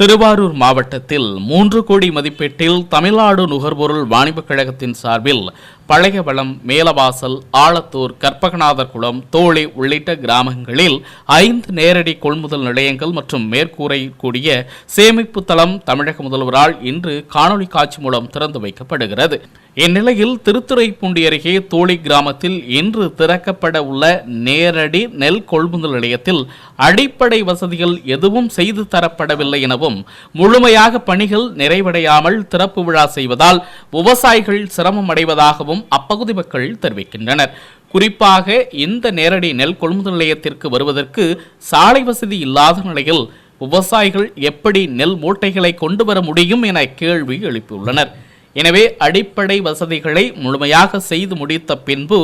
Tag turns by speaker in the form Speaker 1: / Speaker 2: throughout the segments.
Speaker 1: திருவாரூர் மாவட்டத்தில் மூன்று கோடி மதிப்பீட்டில் தமிழ்நாடு நுகர்பொருள் வாணிபக் கழகத்தின் சார்பில் பழையவளம் மேலவாசல் ஆலத்தூர் கற்பகநாதர் குளம் தோழி உள்ளிட்ட கிராமங்களில் ஐந்து நேரடி கொள்முதல் நிலையங்கள் மற்றும் மேற்கூரை கூடிய சேமிப்பு தளம் தமிழக முதல்வரால் இன்று காணொலி காட்சி மூலம் திறந்து வைக்கப்படுகிறது. இந்நிலையில் திருத்துறைப்பூண்டி அருகே தோழி கிராமத்தில் இன்று திறக்கப்பட உள்ள நேரடி நெல் கொள்முதல் நிலையத்தில் அடிப்படை வசதிகள் எதுவும் செய்து தரப்படவில்லை எனவும் முழுமையாக பணிகள் நிறைவடையாமல் திறப்பு விழா செய்வதால் விவசாயிகள் சிரமம் அடைவதாகவும் அப்பகுதி மக்கள் தெரிவிக்கின்றனர். குறிப்பாக இந்த நேரடி நெல் கொள்முதல் நிலையத்திற்கு வருவதற்கு சாலை வசதி இல்லாத நிலையில் விவசாயிகள் எப்படி நெல் மூட்டைகளை கொண்டு வர முடியும் என கேள்வி எழுப்பியுள்ளனர். எனவே அடிப்படை வசதிகளை முழுமையாக செய்து முடித்த பின்பு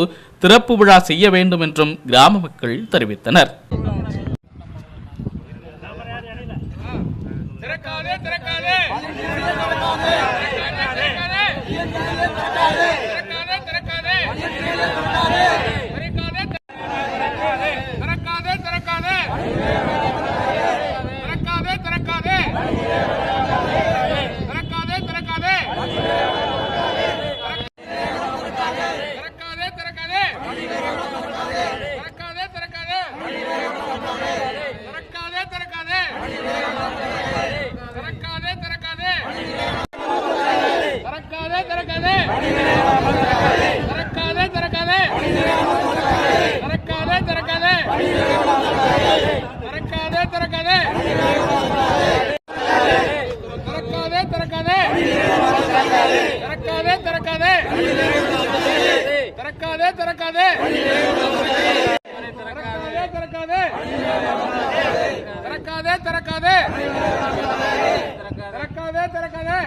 Speaker 1: திறப்பு விழா செய்ய வேண்டும் என்றும் கிராம மக்கள் தெரிவித்தனர்.
Speaker 2: திறக்காதே திறக்காதே திறக்காதே. திறக்காதே திறக்காதே. திறக்காதே திறக்காதே. திறக்காதே திறக்காதே. திறக்காதே திறக்காதே. திறக்காதே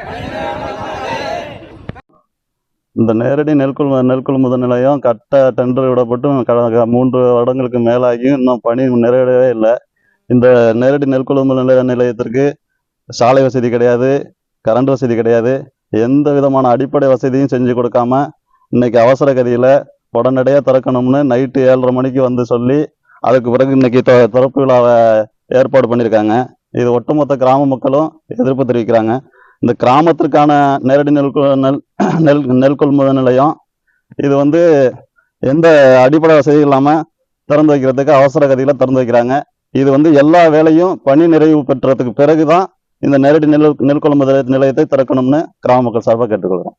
Speaker 3: இந்த நேரடி நெல்கொள் நெல் கொள்முதல் நிலையம் கட்ட டெண்டர் விடப்பட்டு மூன்று வருடங்களுக்கு மேலாகியும் இன்னும் பணி நிறைவேறவே இல்லை. இந்த நேரடி நெல்கொள்முதல் நிலைய நிலையத்திற்கு சாலை வசதி கிடையாது. கரண்ட் வசதி கிடையாது. எந்த விதமான அடிப்படை வசதியும் செஞ்சு கொடுக்காம இன்னைக்கு அவசர கதியில் உடனடியாக திறக்கணும்னு நைட்டு ஏழரை மணிக்கு வந்து சொல்லி அதுக்கு பிறகு இன்னைக்கு த- திறப்பு விழாவை ஏற்பாடு பண்ணியிருக்காங்க. இது ஒட்டுமொத்த கிராம மக்களும் எதிர்ப்பு தெரிவிக்கிறாங்க. இந்த கிராமத்திற்கான நேரடி நெல் நெல் நெல் நெல் கொள்முதல் நிலையம் இது வந்து எந்த அடிப்படை வசதி இல்லாமல் திறந்து வைக்கிறதுக்கு அவசர கதியில் திறந்து வைக்கிறாங்க. இது வந்து எல்லா வேலையும் பணி நிறைவு பெற்றதுக்கு பிறகு தான் இந்த நேரடி நெல் நெல் கொள்முதல் நிலையத்தை திறக்கணும்னு கிராம மக்கள் சார்பாக கேட்டுக்கொள்கிறோம்.